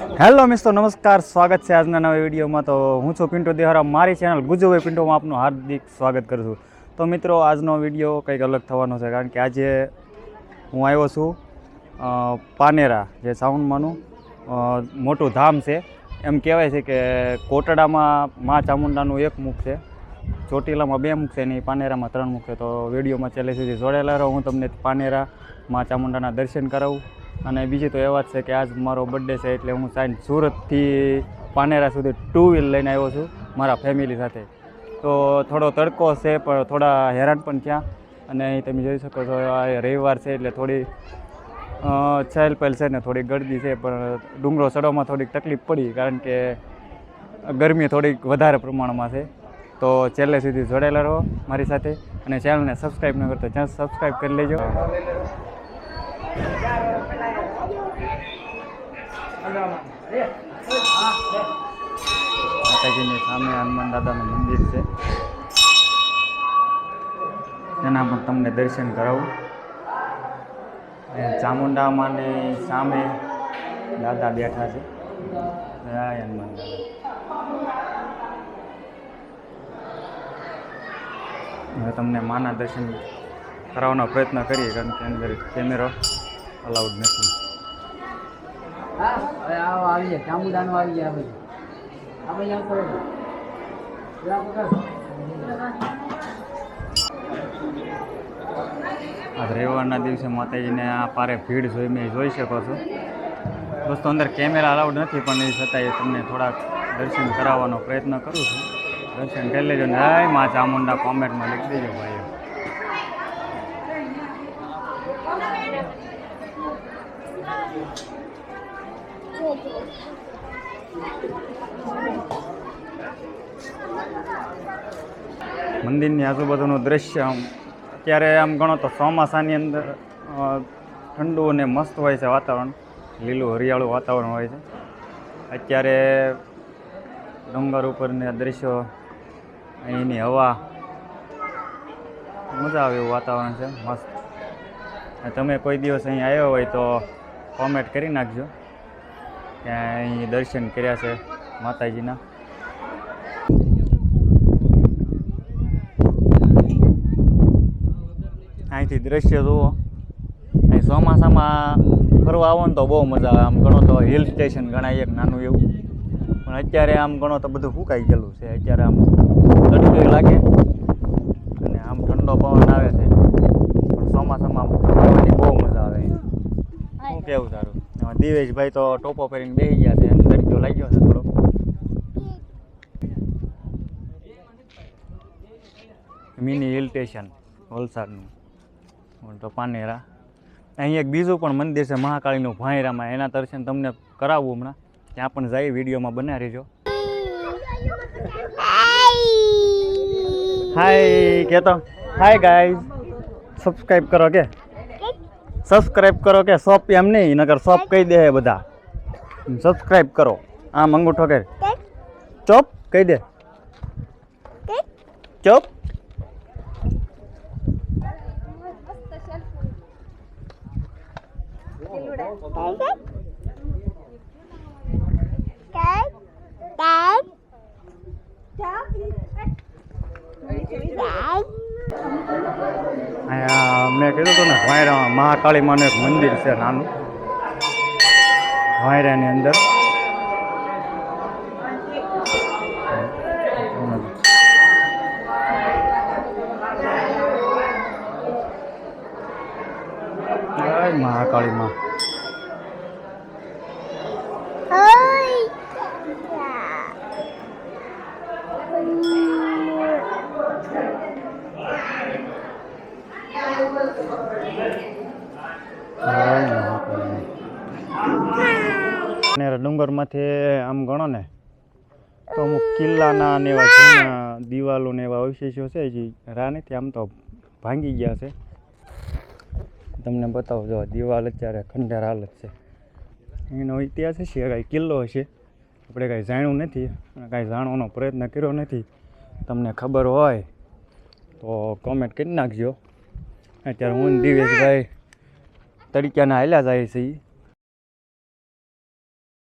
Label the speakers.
Speaker 1: Hello મિત્રો, નમસ્કાર, સ્વાગત છે આજના નવા વિડીયોમાં. તો હું છું પિન્ટો દેહરા, મારી ચેનલ ગુજુભાઈ પિન્ટોમાં આપનું હાર્દિક સ્વાગત કરું છું. તો મિત્રો, આજનો વીડિયો કંઈક અલગ થવાનો છે, કારણ કે આજે હું આવ્યો છું પાનેરા, જે સાઉન્ડમાંનું મોટું ધામ છે. એમ કહેવાય છે કે કોટડામાં મા ચામુંડાનું એક મુખ છે, ચોટીલામાં બે મુખ છે નહીં પાનેરામાં ત્રણ મુખ છે. તો વિડીયોમાં છેલ્લે સુધી જોડેલા રહો. હું તમને પાનેરા મા ચામુંડાના દર્શન કરાવું. અને બીજી તો એ વાત છે કે આજ મારો બર્થડે છે એટલે હું સાંજ સુરતથી પાનેરા સુધી ટુ વ્હીલ લઈને આવ્યો છું, મારા ફેમિલી સાથે. તો થોડો તડકો છે, પણ થોડા હેરાન પણ થયા. અને અહીં તમે જોઈ શકો છો, આ રવિવાર છે એટલે થોડી છેલ પહેલ છે ને થોડી ગરદી છે, પણ ડુંગરો ચડવામાં થોડીક તકલીફ પડી, કારણ કે ગરમી થોડીક વધારે પ્રમાણમાં છે. તો છેલ્લે સુધી જોડાયેલા રહો મારી સાથે, અને ચેનલને સબસ્ક્રાઈબ ન કરતો જ્યાં સબસ્ક્રાઈબ કરી લેજો. માતાજીની સામે હનુમાન દાદાનું મંદિર છે. તેના પણ તમને દર્શન કરાવું. ચામુંડા માની સામે દાદા બેઠા છે. હનુમાન દાદા. હવે તમને માના દર્શન કરાવવાનો પ્રયત્ન કરીએ, કારણ કે અંદર કેમેરો અલાઉડ નથી.
Speaker 2: આવો જાય. ચામુંડાનું આવી જાય આ
Speaker 1: રવિવારના દિવસે માતાજીને આ પારે ભીડ જોઈ, મેં જોઈ શકો છો. દોસ્તો અંદર કેમેરા અલાઉડ નથી, પણ એ છતાંય તમને થોડાક દર્શન કરાવવાનો પ્રયત્ન કરું છું. દર્શન કરી લેજો ને હાય, મા ચામુંડા કોમેન્ટમાં લખી દેજો ભાઈઓ. મંદિરની આજુબાજુનું દ્રશ્ય આમ, અત્યારે આમ ગણો તો ચોમાસાની અંદર ઠંડુ અને મસ્ત હોય છે વાતાવરણ, લીલું હરિયાળું વાતાવરણ હોય છે. અત્યારે ડુંગર ઉપરના દ્રશ્યો, અહીંની હવા, મજા આવે એવું વાતાવરણ છે, મસ્ત. તમે કોઈ દિવસ અહીં આવ્યો હોય તો કોમેન્ટ કરી નાખજો. કે અહીં દર્શન કર્યા છે માતાજીના. અહીંથી દ્રશ્ય જુઓ. અહીં ચોમાસામાં ફરવા આવો ને તો બહુ મજા આવે. આમ ગણો તો હિલ સ્ટેશન ગણાય એક નાનું એવું. પણ અત્યારે આમ ગણો તો બધું સુકાઈ ગયેલું છે. અત્યારે આમ ઠંડુ લાગે અને આમ ઠંડો પવન આવે છે. પણ ચોમાસામાં બહુ મજા આવે. શું કેવું તારું? દિવેશભાઈ તો ટોપો પહેરીને બેસી ગયા છે અને તડક્યો લાગ્યો છે થોડો મિની હિલ સ્ટેશન વલસાડનું. તો પાનેરા. અહીં એક બીજું પણ મંદિર છે મહાકાળીનું ભાંયરામાં. એના દર્શન તમને કરાવવું હમણાં. ત્યાં પણ જાય વિડીયોમાં બના રહેજો. હાય કેતો? હાય ગાઈઝ સબસ્ક્રાઈબ કરો કે? સબસ્ક્રાઈબ કરો કે શોપ એમ નહીં નકર શોપ કહી દે બધા. સબસ્ક્રાઈબ કરો. આમ અંગૂઠો કે ચોપ કહી દે. ચોપ. અહીંયા મેં કીધું હતું ને મહાકાળી માનું એક મંદિર છે નાનું. વાયરાની અંદર જય મહાકાળી માં અને ડુંગરમાંથી આમ ગણો ને, તો અમુક કિલ્લાના ને એવા જૂના દિવાલો ને એવા અવશેષો છે જે રા નથી આમ તો ભાંગી ગયા છે. તમને બતાવું, જો દિવાલ અત્યારે ખંડેર હાલત છે. એનો ઇતિહાસ હશે, કાંઈ કિલ્લો હશે. આપણે કાંઈ જાણ્યું નથી, અને કાંઈ જાણવાનો પ્રયત્ન કર્યો નથી. તમને ખબર હોય તો કોમેન્ટ કરી નાખજો. અત્યારે હું દિવેશભાઈ તડક્યાના હાલ્યા જાય છે.